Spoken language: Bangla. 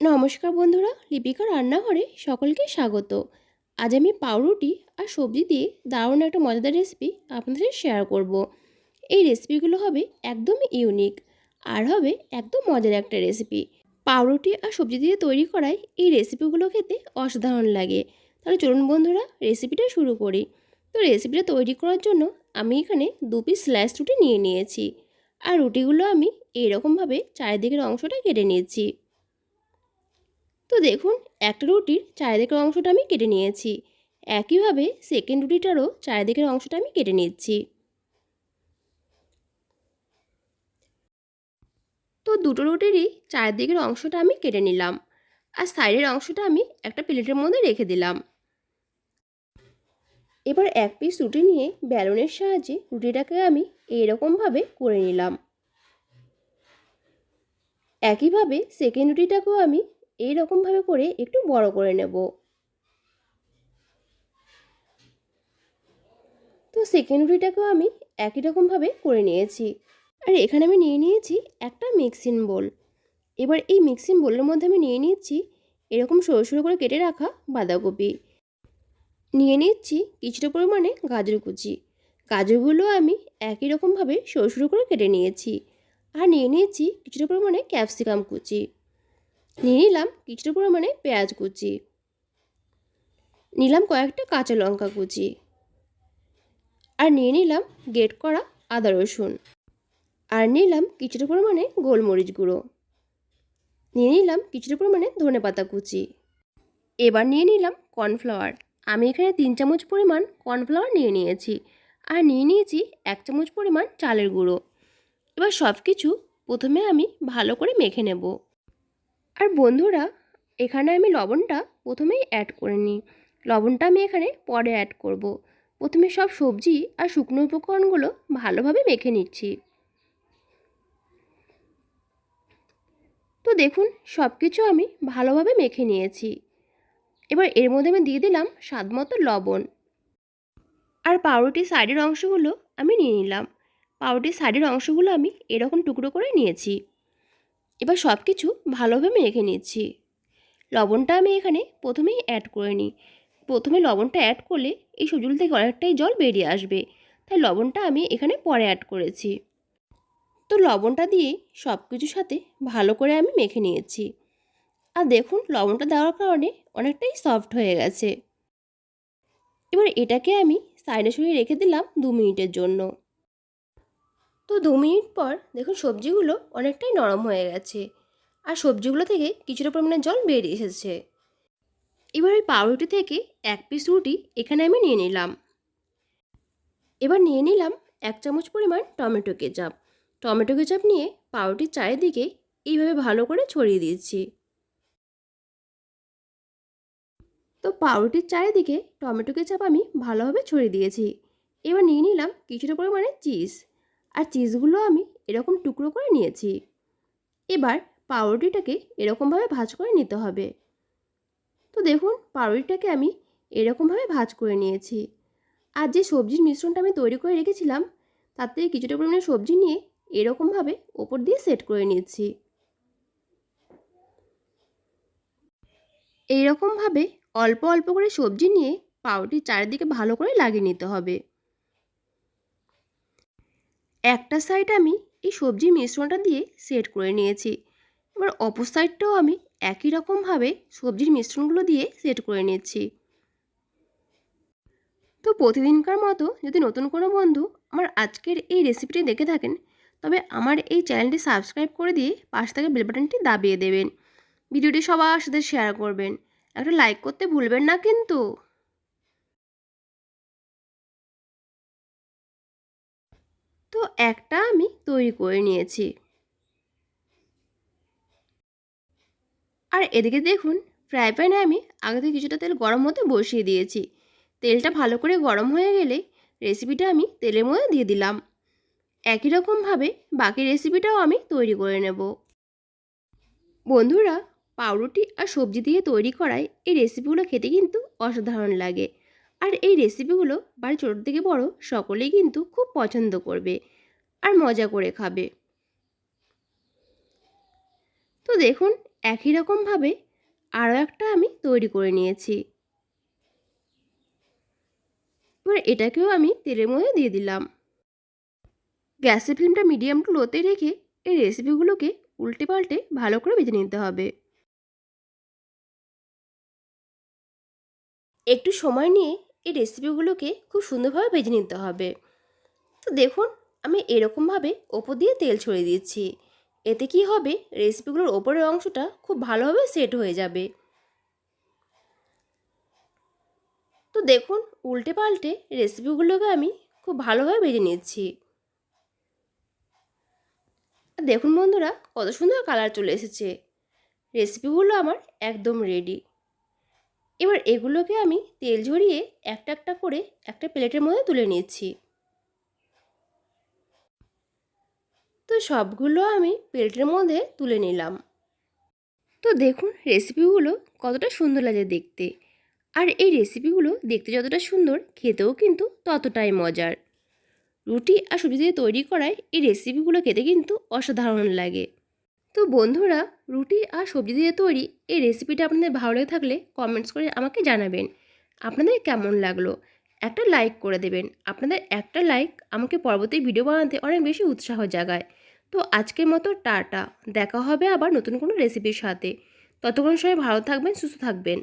নমস্কার বন্ধুরা, লিপিকা রান্নাঘরে সকলকে স্বাগত। আজ আমি পাউরুটি আর সবজি দিয়ে দারুণ একটা মজাদার রেসিপি আপনাদের শেয়ার করব। এই রেসিপিগুলো হবে একদম ইউনিক আর হবে একদম মজার একটা রেসিপি পাউরুটি আর সবজি দিয়ে তৈরি করায় এই রেসিপিগুলো খেতে অসাধারণ লাগে। তাহলে চলুন বন্ধুরা রেসিপিটা শুরু করি। তো রেসিপিটা তৈরি করার জন্য আমি এখানে দু পিস স্ল্যাশ রুটি নিয়ে নিয়েছি। আর রুটিগুলো আমি এইরকমভাবে চারিদিকের অংশটা কেটে নিয়েছি। তো দেখুন, একটা রুটির চারিদিকের অংশটা আমি কেটে নিয়েছি। একইভাবে সেকেন্ড রুটিটারও চারিদিকের অংশটা আমি কেটে নিচ্ছি। তো দুটো রুটিরই চারিদিকের অংশটা আমি কেটে নিলাম আর সাইডের অংশটা আমি একটা প্লেটের মধ্যে রেখে দিলাম। এবার এক পিস রুটি নিয়ে ব্যালনের সাহায্যে রুটিটাকে আমি এইরকমভাবে করে নিলাম। একইভাবে সেকেন্ড রুটিটাকেও আমি এই রকমভাবে করে একটু বড় করে নেব। তো সেকেন্ড রুটিটাকেও আমি একই রকমভাবে করে নিয়েছি। আর এখানে আমি নিয়ে নিয়েছি একটা মিক্সিং বোল এবার এই মিক্সিং বোলের মধ্যে আমি নিয়ে নিচ্ছি এরকম সরু সরু করে কেটে রাখা বাঁধাকপি। নিয়ে নিচ্ছি কিছুটা পরিমাণে গাজর কুচি। গাজরগুলো আমি একই রকমভাবে সরু সরু করে কেটে নিয়েছি। আর নিয়ে নিয়েছি কিছুটা পরিমাণে ক্যাপসিকাম কুচি। নিয়ে নিলাম কিছুটা পরিমাণে পেঁয়াজ কুচি। নিলাম কয়েকটা কাঁচা লঙ্কা কুচি। আর নিয়ে নিলাম গেট করা আদা রসুন। আর নিলাম কিছুটা পরিমাণে গোলমরিচ গুঁড়ো। নিয়ে নিলাম কিছুটা পরিমাণে ধনে পাতা কুচি। এবার নিয়ে নিলাম কর্নফ্লাওয়ার। আমি এখানে তিন চামচ পরিমাণ কর্নফ্লাওয়ার নিয়ে নিয়েছি। আর নিয়ে নিয়েছি এক চামচ পরিমাণ চালের গুঁড়ো। এবার সব কিছু প্রথমে আমি ভালো করে মেখে নেব। আর বন্ধুরা, এখানে আমি লবণটা প্রথমেই অ্যাড করে নিই। লবণটা আমি এখানে পরে অ্যাড করব। প্রথমে সব সবজি আর শুকনো উপকরণগুলো ভালোভাবে মেখে নিচ্ছি। তো দেখুন সব কিছু আমি ভালোভাবে মেখে নিয়েছি। এবার এর মধ্যে আমি দিয়ে দিলাম স্বাদ মতো লবণ। আর পাউরুটির সাইডের অংশগুলো আমি নিয়ে নিলাম। পাউরুটির সাইডের অংশগুলো আমি এরকম টুকরো করে নিয়েছি। এবার সব কিছু ভালোভাবে মেখে নিচ্ছি। লবণটা আমি এখানে প্রথমেই অ্যাড করে নিই। প্রথমে লবণটা অ্যাড করলে এই সবজিগুলো থেকে অনেকটাই জল বেরিয়ে আসবে। তাই লবণটা আমি এখানে পরে অ্যাড করেছি। তো লবণটা দিয়ে সব কিছুর সাথে ভালো করে আমি মেখে নিয়েছি। আর দেখুন, লবণটা দেওয়ার কারণে অনেকটাই সফট হয়ে গেছে। এবার এটাকে আমি সাইডে সরিয়ে রেখে দিলাম দু মিনিটের জন্য। তো দু মিনিট পর দেখুন সবজিগুলো অনেকটাই নরম হয়ে গেছে আর সবজিগুলো থেকে কিছুটা পরিমাণে জল বেরিয়ে এসেছে। এবার ওই পাউরুটি থেকে এক পিস রুটি এখানে আমি নিয়ে নিলাম। এবার নিয়ে নিলাম এক চামচ পরিমাণ টমেটো কেচাপ। টমেটো কেচাপ নিয়ে পাউরুটির চারিদিকে এইভাবে ভালো করে ছড়িয়ে দিয়েছি। তো পাউরুটির চারিদিকে টমেটো কেচাপ আমি ভালোভাবে ছড়িয়ে দিয়েছি। এবার নিয়ে নিলাম কিছুটা পরিমাণে চিজ। আর চিজগুলো আমি এরকম টুকরো করে নিয়েছি। এবার পাউরুটিটাকে এরকমভাবে ভাজ করে নিতে হবে। তো দেখুন, পাউরুটিটাকে আমি এরকমভাবে ভাজ করে নিয়েছি। আর যে সবজির মিশ্রণটা আমি তৈরি করে রেখেছিলাম, তার থেকে কিছুটা পরিমাণে সবজি নিয়ে এরকমভাবে ওপর দিয়ে সেট করে নিচ্ছি এইরকমভাবে অল্প অল্প করে সবজি নিয়ে পাউরুটির চারিদিকে ভালো করে লাগিয়ে নিতে হবে। একটা সাইড আমি এই সবজির মিশ্রণটা দিয়ে সেট করে নিয়েছি। এবার অপর সাইডটাও আমি একই রকমভাবে সবজির মিশ্রণগুলো দিয়ে সেট করে নিচ্ছি। তো প্রতিদিনকার মতো যদি নতুন কোনো বন্ধু আমার আজকের এই রেসিপিটি দেখে থাকেন, তবে আমার এই চ্যানেলটি সাবস্ক্রাইব করে দিয়ে পাশ থেকে বেল বাটনটি দাবিয়ে দেবেন। ভিডিওটি সবার সাথে শেয়ার করবেন। একটা লাইক করতে ভুলবেন না কিন্তু। তো একটা আমি তৈরি করে নিয়েছি। আর এদিকে দেখুন ফ্রাই প্যানে আমি আগে থেকে কিছুটা তেল গরম হতে বসিয়ে দিয়েছি। তেলটা ভালো করে গরম হয়ে গেলে রেসিপিটা আমি তেলের মধ্যে দিয়ে দিলাম। একই রকমভাবে বাকি রেসিপিটাও আমি তৈরি করে নেব। বন্ধুরা, পাউরুটি আর সবজি দিয়ে তৈরি করায় এই রেসিপিগুলো খেতে কিন্তু অসাধারণ লাগে। আর এই রেসিপিগুলো বাড়ি ছোটোর থেকে বড় সকলেই কিন্তু খুব পছন্দ করবে আর মজা করে খাবে। তো দেখুন, একই রকমভাবে আরও একটা আমি তৈরি করে নিয়েছি। এবার এটাকেও আমি তেলের মধ্যে দিয়ে দিলাম। গ্যাসের ফ্লেমটা মিডিয়াম টু লোতে রেখে এই রেসিপিগুলোকে উল্টে পাল্টে ভালো করে ভেজে নিতে হবে। একটু সময় নিয়ে এই রেসিপিগুলোকে খুব সুন্দরভাবে ভেজে নিতে হবে। তো দেখুন, আমি এরকমভাবে ওপর দিয়ে তেল ছড়িয়ে দিচ্ছি। এতে কি হবে রেসিপিগুলোর ওপরের অংশটা খুব ভালোভাবে সেট হয়ে যাবে। তো দেখুন উল্টে পাল্টে রেসিপিগুলোকে আমি খুব ভালোভাবে ভেজে নিচ্ছি। দেখুন বন্ধুরা, কত সুন্দর কালার চলে এসেছে। রেসিপিগুলো আমার একদম রেডি এবার এগুলোকে আমি তেল ঝরিয়ে একটা একটা করে একটা প্লেটের মধ্যে তুলে নিচ্ছি। তো সবগুলো আমি প্লেটের মধ্যে তুলে নিলাম। তো দেখুন রেসিপিগুলো কতটা সুন্দর লাগে দেখতে। আর এই রেসিপিগুলো দেখতে যতটা সুন্দর, খেতেও কিন্তু ততটাই মজার। রুটি আর সবজি দিয়ে তৈরি করায় এই রেসিপিগুলো খেতে কিন্তু অসাধারণ লাগে। তো বন্ধুরা, রুটি আর সবজি দিয়ে তৈরি এই রেসিপিটা আপনাদের ভালো লেগে থাকলে কমেন্টস করে আমাকে জানাবেন। আপনাদের কেমন লাগল? একটা লাইক করে দেবেন। আপনাদের একটা লাইক আমাকে পরবর্তী ভিডিও বানাতে অনেক বেশি উৎসাহ জাগায়। তো আজকের মতো টাটা। দেখা হবে আবার নতুন কোনো রেসিপির সাথে। ততক্ষণ সময় ভালো থাকবেন, সুস্থ থাকবেন।